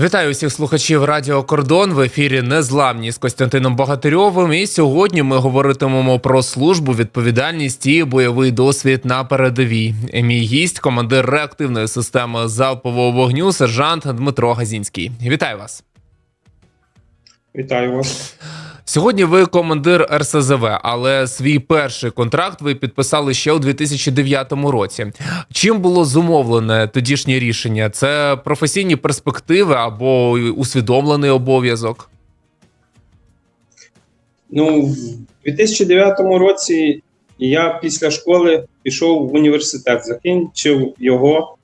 Вітаю усіх слухачів Радіо Кордон в ефірі Незламні з Костянтином Богатирьовим. І сьогодні ми говоритимемо про службу, відповідальність і бойовий досвід на передовій. Мій гість, командир реактивної системи залпового вогню, сержант Дмитро Газінський. Вітаю вас. Вітаю вас. Сьогодні ви командир РСЗВ, але свій перший контракт ви підписали ще у 2009 році. Чим було зумовлене тодішнє рішення? Це професійні перспективи або усвідомлений обов'язок? Ну, в 2009 році я після школи пішов в університет, закінчив його,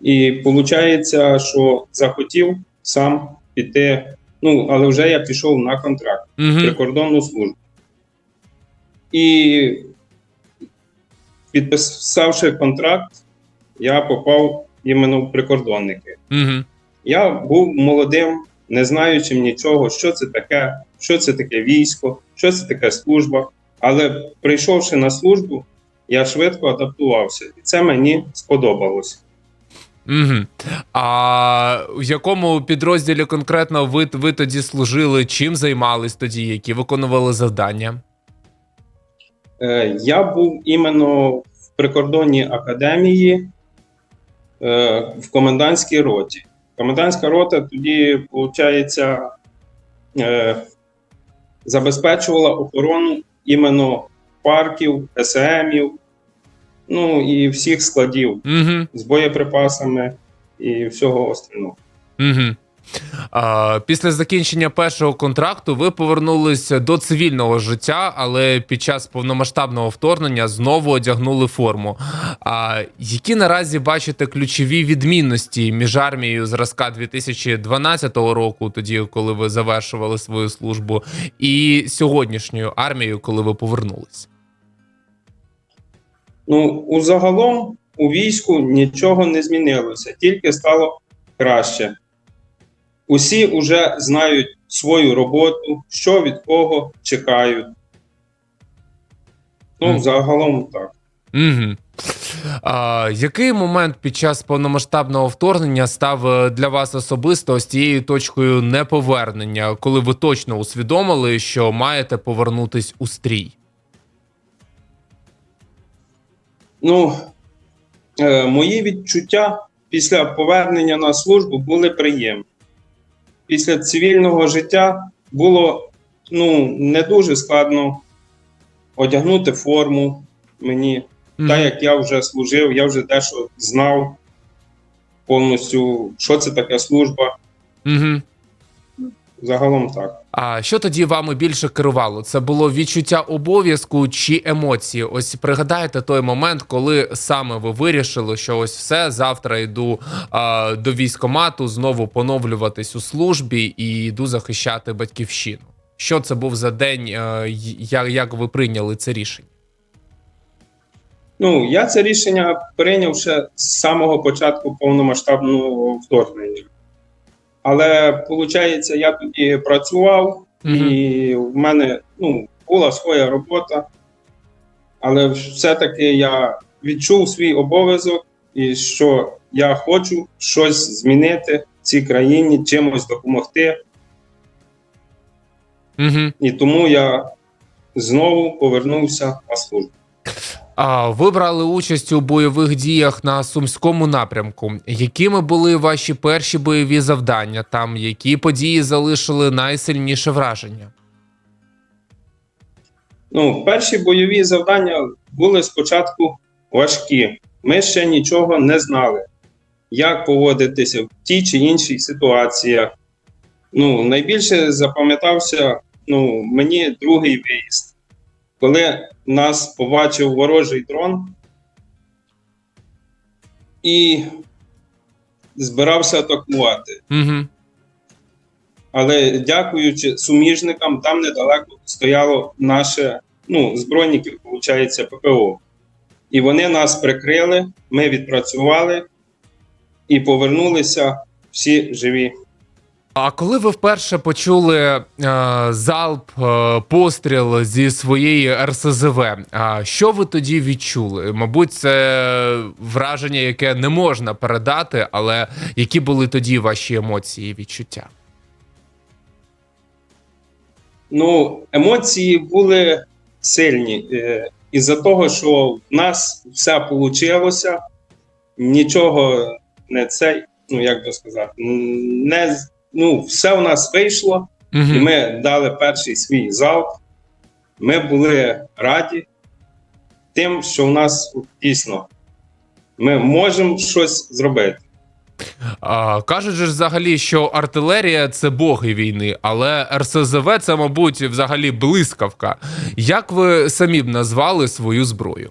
і виходить, що захотів сам піти. Ну, але вже я пішов на контракт Угу. прикордонну службу. І підписавши контракт, я попав іменно в прикордонники. Угу. Я був молодим, не знаючим нічого, що це таке, що це таке військо, що це таке служба. Але прийшовши на службу, я швидко адаптувався, і це мені сподобалося. Угу. А в якому підрозділі конкретно ви, ви тоді служили? Чим займались тоді? Які виконували завдання? Е, я був іменно в прикордонній академії е, в комендантській роті. Комендантська рота тоді, виходить, е, забезпечувала охорону іменно парків, СМів, ну і всіх складів Угу. з боєприпасами і всього остального. Угу. А, після закінчення першого контракту ви повернулися до цивільного життя, але під час повномасштабного вторгнення знову одягнули форму. А які наразі бачите ключові відмінності між армією зразка 2012 року, тоді коли ви завершували свою службу, і сьогоднішньою армією, коли ви повернулись? Ну, у загалом у війську нічого не змінилося, тільки стало краще. Усі вже знають свою роботу, що від кого чекають. Ну, загалом так. Угу. А, який момент під час повномасштабного вторгнення став е, для вас особисто ось тією точкою неповернення, коли ви точно усвідомили, що маєте повернутись у стрій? Ну, е, мої відчуття після повернення на службу були приємні. Після цивільного життя було ну, не дуже складно одягнути форму мені. Так як я вже служив, я вже дещо знав повністю, що це таке служба. Угу. Загалом так. А що тоді вами більше керувало? Це було відчуття обов'язку чи емоції? Ось пригадайте той момент, коли саме ви вирішили, що ось все завтра йду а, до військомату, знову поновлюватись у службі і йду захищати батьківщину. Що це був за день? е, як, як ви прийняли це рішення? Ну, я це рішення прийняв ще з самого початку повномасштабного вторгнення. Але, виходить, я тоді працював, і в мене ну, була своя робота. Але все-таки я відчув свій обов'язок і що я хочу щось змінити в цій країні, чимось допомогти. Угу. І тому я знову повернувся на службу. А ви брали участь у бойових діях на сумському напрямку. Якими були ваші перші бойові завдання? Там які події залишили найсильніше враження? Ну, перші бойові завдання були спочатку важкі. Ми ще нічого не знали, як поводитися в тій чи іншій ситуації. Ну, найбільше запам'ятався ну, мені другий виїзд, коли нас побачив ворожий дрон і збирався атакувати. Угу. Але дякуючи суміжникам, там недалеко стояло наше ну, збройники, виходить, ППО. І вони нас прикрили, ми відпрацювали і повернулися всі живі. А коли ви вперше почули е, залп, е, постріл зі своєї РСЗВ, а що ви тоді відчули? Мабуть, це враження, яке не можна передати, але які були тоді ваші емоції і відчуття? Ну, емоції були сильні. Е, із-за того, що в нас все вийшло, нічого не цей, ну як би сказати, не, ну, все у нас вийшло, і ми дали перший свій залп. Ми були раді тим, що в нас дійсно ми можемо щось зробити. А, кажуть же взагалі, що артилерія це боги війни, але РСЗВ це, мабуть, взагалі блискавка. Як ви самі б назвали свою зброю?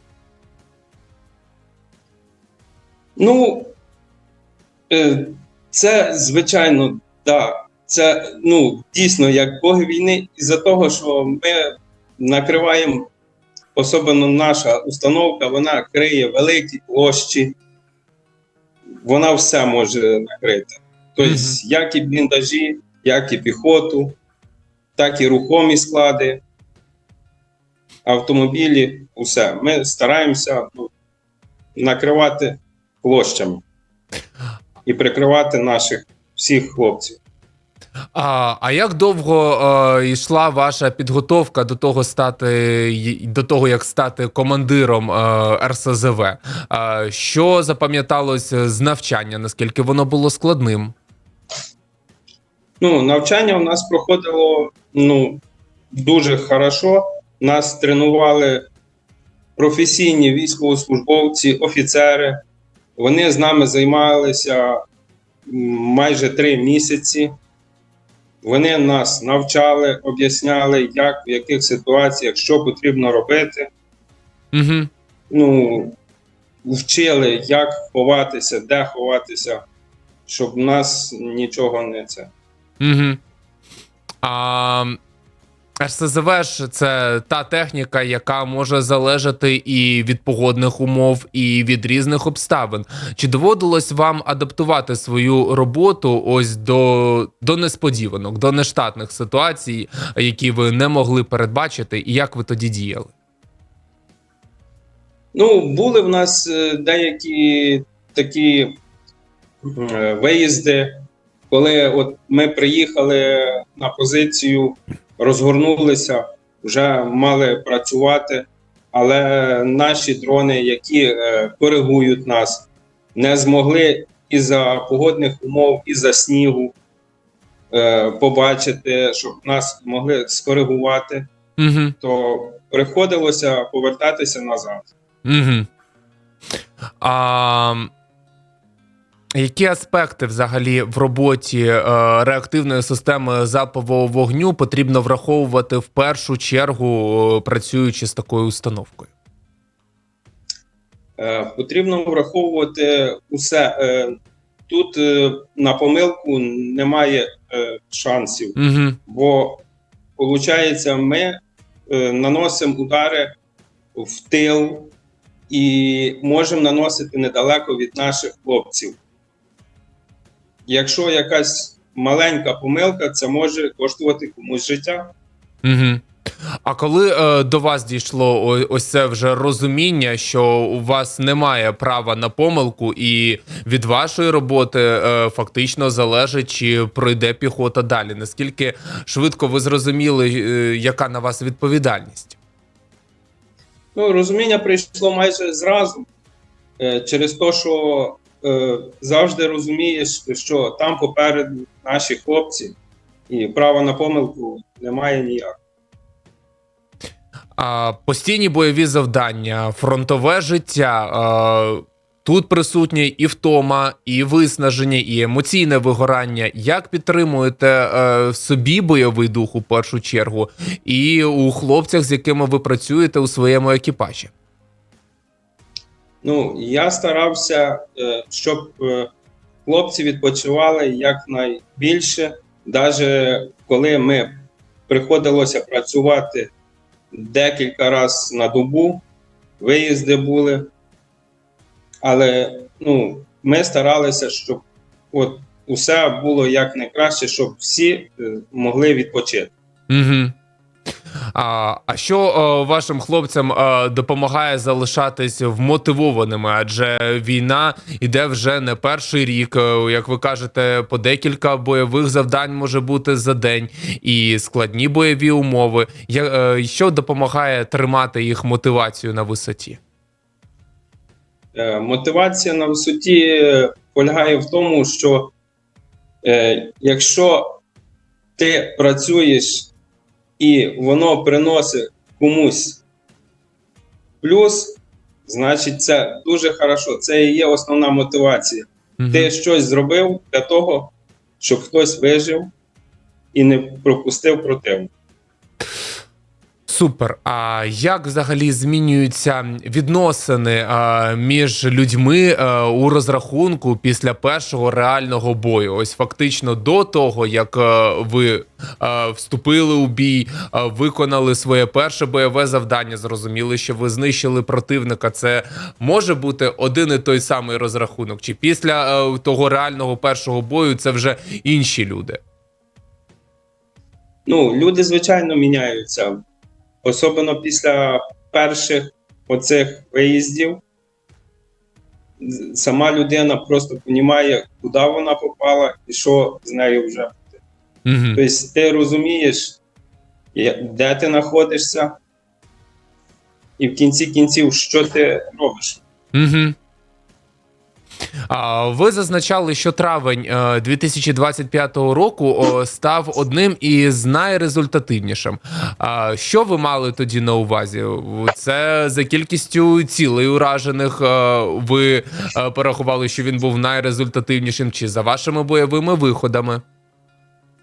Ну, е, це, звичайно, да, це ну, дійсно як боги війни, із-за того, що ми накриваємо, особливо наша установка, вона криє великі площі, вона все може накрити. Тобто, Мгм. як і бліндажі, як і піхоту, так і рухомі склади, автомобілі, усе. Ми стараємося ну, накривати площами і прикривати наших всіх хлопців. А, а як довго е, йшла ваша підготовка до того стати до того, як стати командиром е, РСЗВ? Е, що запам'яталось з навчання? Наскільки воно було складним? Ну, навчання у нас проходило ну, дуже хорошо. Нас тренували професійні військовослужбовці, офіцери. Вони з нами займалися майже три місяці. Вони нас навчали, об'ясняли, як, в яких ситуаціях, що потрібно робити. Угу. ну, вчили, як ховатися, де ховатися, щоб в нас нічого не це. Угу. А, РСЗВ ж це та техніка, яка може залежати і від погодних умов, і від різних обставин. Чи доводилось вам адаптувати свою роботу ось до, до несподіванок, до нештатних ситуацій, які ви не могли передбачити, і як ви тоді діяли? Ну, були в нас е, деякі такі е, виїзди, коли от ми приїхали на позицію, розгорнулися, вже мали працювати, але наші дрони, які е, коригують нас, не змогли із-за погодних умов, із-за снігу е, побачити, щоб нас могли скоригувати, Угу. то приходилося повертатися назад. Угу. А, які аспекти взагалі в роботі е, реактивної системи залпового вогню потрібно враховувати в першу чергу, е, працюючи з такою установкою? Е, Потрібно враховувати усе. Тут на помилку немає шансів, Угу. бо виходить, ми наносимо удари в тил і можемо наносити недалеко від наших хлопців. Якщо якась маленька помилка, це може коштувати комусь життя. Угу. А коли е, до вас дійшло ось це вже розуміння, що у вас немає права на помилку, і від вашої роботи е, фактично залежить, чи пройде піхота далі? Наскільки швидко ви зрозуміли, е, яка на вас відповідальність? Ну, розуміння прийшло майже зразу, е, через те, що завжди розумієш, що там попереду наші хлопці, і права на помилку немає ніяк. А, постійні бойові завдання, фронтове життя. А, тут присутні і втома, і виснаження, і емоційне вигорання. Як підтримуєте е, в собі бойовий дух у першу чергу, і у хлопцях, з якими ви працюєте у своєму екіпажі? Ну, я старався, е, щоб е, хлопці відпочивали якнайбільше, навіть коли ми приходилося працювати декілька разів на добу, виїзди були. Але ну, ми старалися, щоб от усе було як найкраще, щоб всі е, могли відпочити. Угу. А, а що е, вашим хлопцям е, допомагає залишатись вмотивованими? Адже війна йде вже не перший рік. Е, Як ви кажете, по декілька бойових завдань може бути за день і складні бойові умови. Що допомагає тримати їх мотивацію на висоті? Мотивація на висоті полягає в тому, що якщо ти працюєш і воно приносить комусь плюс, значить це дуже хорошо. Це і є основна мотивація. Угу. Ти щось зробив для того, щоб хтось вижив і не пропустив противника. Супер. А як взагалі змінюються відносини між людьми а, у розрахунку після першого реального бою? Ось фактично до того, як а, ви а, вступили у бій, виконали своє перше бойове завдання, зрозуміли, що ви знищили противника. Це може бути один і той самий розрахунок? Чи після того реального першого бою це вже інші люди? Ну, люди, звичайно, міняються. Особливо після перших оцих виїздів. Сама людина просто розуміє, куди вона попала і що з нею вже. Угу. Тобто ти розумієш, де ти знаходишся, і в кінці кінців, що ти робиш. Угу. Ви зазначали, що травень е, 2025 року став одним із найрезультативнішим. Що ви мали тоді на увазі? Це за кількістю цілей уражених. е, ви е, порахували, що він був найрезультативнішим, чи за вашими бойовими виходами?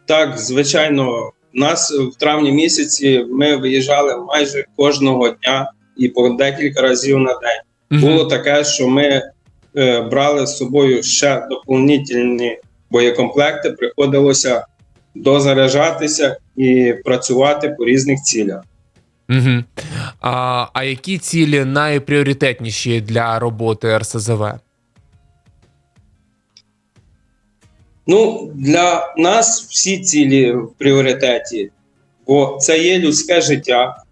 Так, звичайно, у нас в травні місяці ми виїжджали майже кожного дня і по декілька разів на день. Було таке, що ми е, брали з собою ще доповнительні боєкомплекти, приходилося дозаряджатися і працювати по різних цілях. Угу. А, а які цілі найпріоритетніші для роботи РСЗВ? Ну, для нас всі цілі в пріоритеті, бо це є людське життя,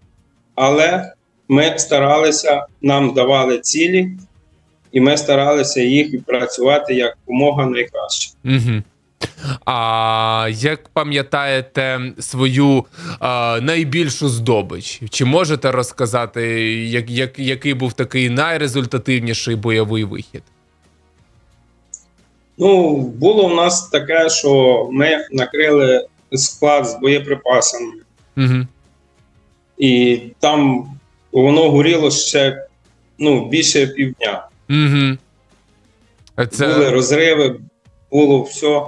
але ми старалися, нам давали цілі, і ми старалися їх відпрацювати якомога найкраще. Угу. А як пам'ятаєте свою а, найбільшу здобич? Чи можете розказати, як, як, який був такий найрезультативніший бойовий вихід? Ну, було в нас таке, що ми накрили склад з боєприпасами, Угу. і там воно горіло ще ну, більше півдня. Угу. Були розриви, було все.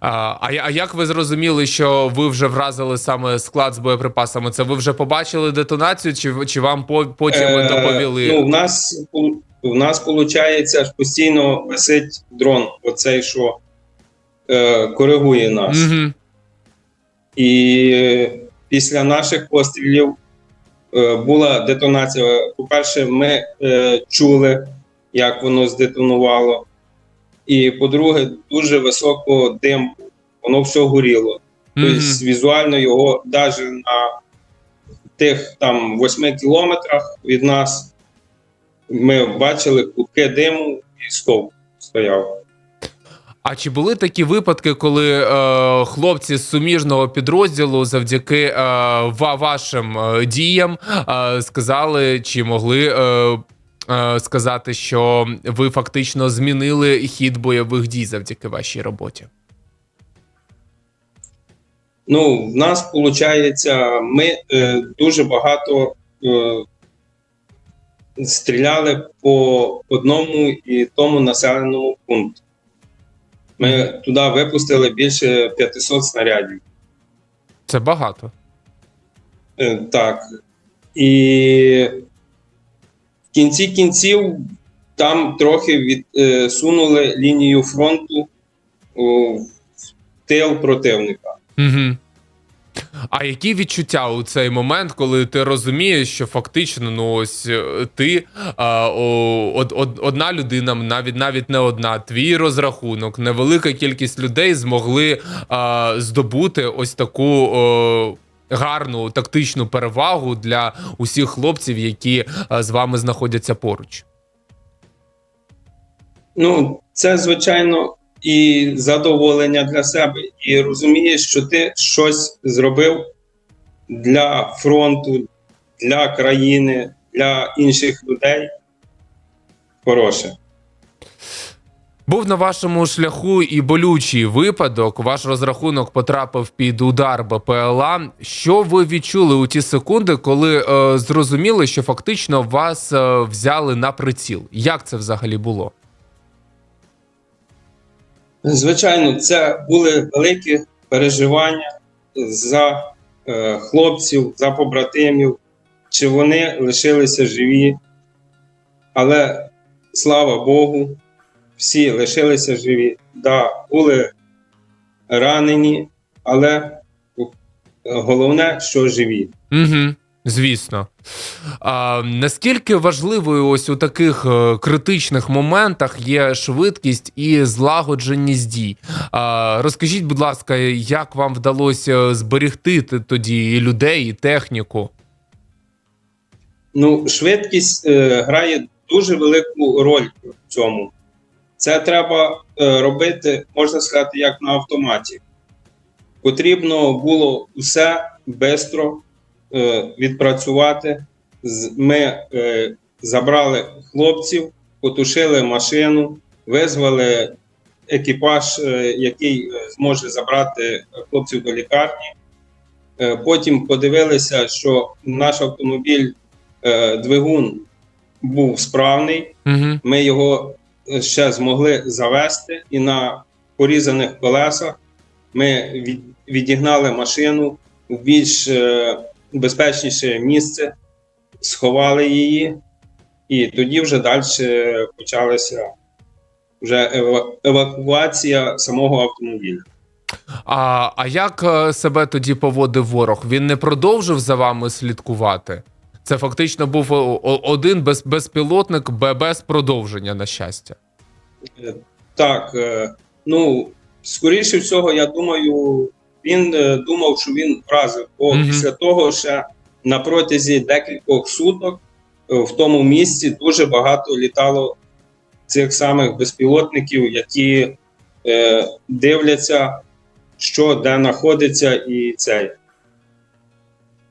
а, а а як ви зрозуміли, що ви вже вразили саме склад з боєприпасами? Це ви вже побачили детонацію, чи, чи вам по- потім Е, доповіли? Ну, в нас в нас виходить постійно висить дрон, оцей, що е, коригує нас. Угу. І е, після наших пострілів була детонація. По-перше, ми е, чули, як воно здетонувало. І по-друге, дуже високо дим, воно все горіло. Тобто візуально його навіть на тих там 8 кілометрах від нас ми бачили кутки диму і стовп стояв. А чи були такі випадки, коли е, хлопці з суміжного підрозділу завдяки е, вашим е, діям е, сказали, чи могли е, е, сказати, що ви фактично змінили хід бойових дій завдяки вашій роботі? Ну, в нас виходить, ми е, дуже багато е, стріляли по одному і тому населеному пункту. Ми туди випустили більше 500 снарядів. Це багато. Е, так. І в кінці кінців там трохи відсунули лінію фронту в тил противника. Угу. А які відчуття у цей момент, коли ти розумієш, що фактично, ну ось е, ти а, о, од, од, одна людина, навіть навіть не одна, твій розрахунок, невелика кількість людей змогли а, здобути ось таку о, гарну тактичну перевагу для усіх хлопців, які а, з вами знаходяться поруч. Ну, це звичайно і задоволення для себе, і розумієш, що ти щось зробив для фронту, для країни, для інших людей. Хороше. Був на вашому шляху і болючий випадок. Ваш розрахунок потрапив під удар БПЛА. Що ви відчули у ті секунди, коли е, зрозуміли, що фактично вас е, взяли на приціл? Як це взагалі було? Звичайно, це були великі переживання за е, хлопців, за побратимів, чи вони лишилися живі. Але слава Богу, всі лишилися живі. Да, були ранені, але головне, що живі. Угу, звісно. А, наскільки важливою ось у таких е, критичних моментах є швидкість і злагодженість дій? А, розкажіть, будь ласка, як вам вдалося зберегти тоді і людей, і техніку? Ну, швидкість е, грає дуже велику роль в цьому. Це треба е, робити, можна сказати, як на автоматі. Потрібно було все швидко відпрацювати. Ми е, забрали хлопців, потушили машину, визвали екіпаж, е, який е, зможе забрати хлопців до лікарні. Е, Потім подивилися, що наш автомобіль е, двигун був справний. Угу. Ми його е, ще змогли завести, і на порізаних колесах ми відігнали машину в більш е, безпечніше місце, сховали її, і тоді вже далі почалася вже евакуація самого автомобіля. А, а як е, себе тоді поводив ворог? Він не продовжив за вами слідкувати? Це фактично був о- один без, безпілотник без продовження, на щастя. Е, Так, е, ну, скоріше всього, я думаю, він е, думав, що він вразив, бо Мгм. після того ще на протязі декількох суток е, в тому місці дуже багато літало цих самих безпілотників, які е, дивляться, що де знаходиться, і цей.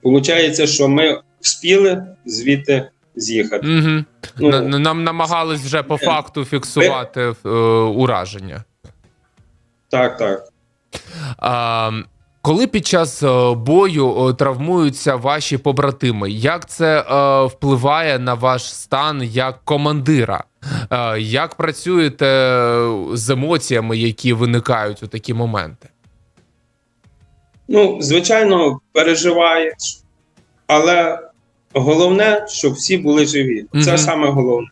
Получається, що ми вспіли звідти з'їхати. Угу. Ну, Нам намагались вже по Е, факту фіксувати е, ураження. Так, так. А, коли під час е, бою травмуються ваші побратими, як це е, впливає на ваш стан як командира? Е, як працюєте з емоціями, які виникають у такі моменти? Ну, звичайно, переживаєш, але головне, щоб всі були живі. Це Мгм. саме головне.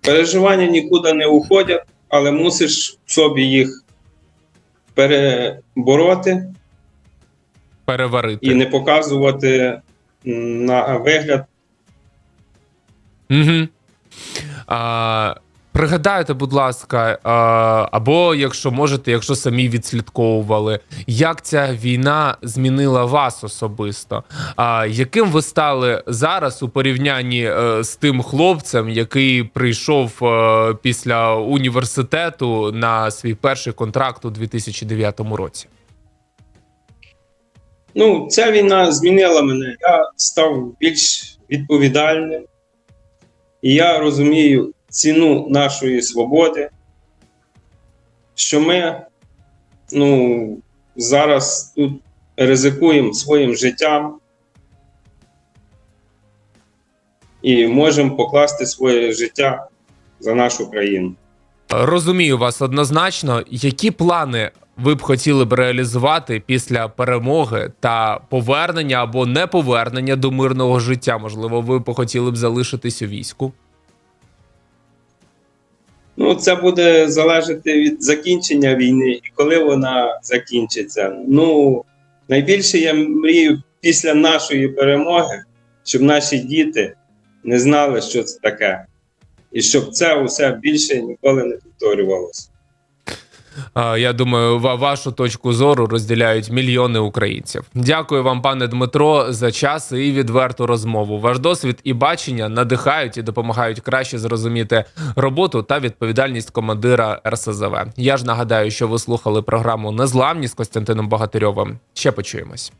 Переживання нікуди не уходять, але мусиш в собі їх перебороти Переварити? і не показувати на вигляд. Угу. А, пригадайте, будь ласка, або якщо можете, якщо самі відслідковували, як ця війна змінила вас особисто? Яким ви стали зараз у порівнянні е, з тим хлопцем, який прийшов е, після університету на свій перший контракт у 2009 році? Ну, ця війна змінила мене. Я став більш відповідальним, і я розумію ціну нашої свободи, що ми ну, зараз тут ризикуємо своїм життям і можемо покласти своє життя за нашу країну. Розумію вас однозначно. Які плани ви б хотіли б реалізувати після перемоги та повернення або не повернення до мирного життя? Можливо, ви б хотіли б залишитись у війську? Ну, це буде залежати від закінчення війни і коли вона закінчиться. Ну, найбільше я мрію після нашої перемоги, щоб наші діти не знали, що це таке, і щоб це усе більше ніколи не повторювалося. Я думаю, вашу точку зору розділяють мільйони українців. Дякую вам, пане Дмитро, за час і відверту розмову. Ваш досвід і бачення надихають і допомагають краще зрозуміти роботу та відповідальність командира РСЗВ. Я ж нагадаю, що ви слухали програму Незламність з Костянтином Богатирьовим. Ще почуємось.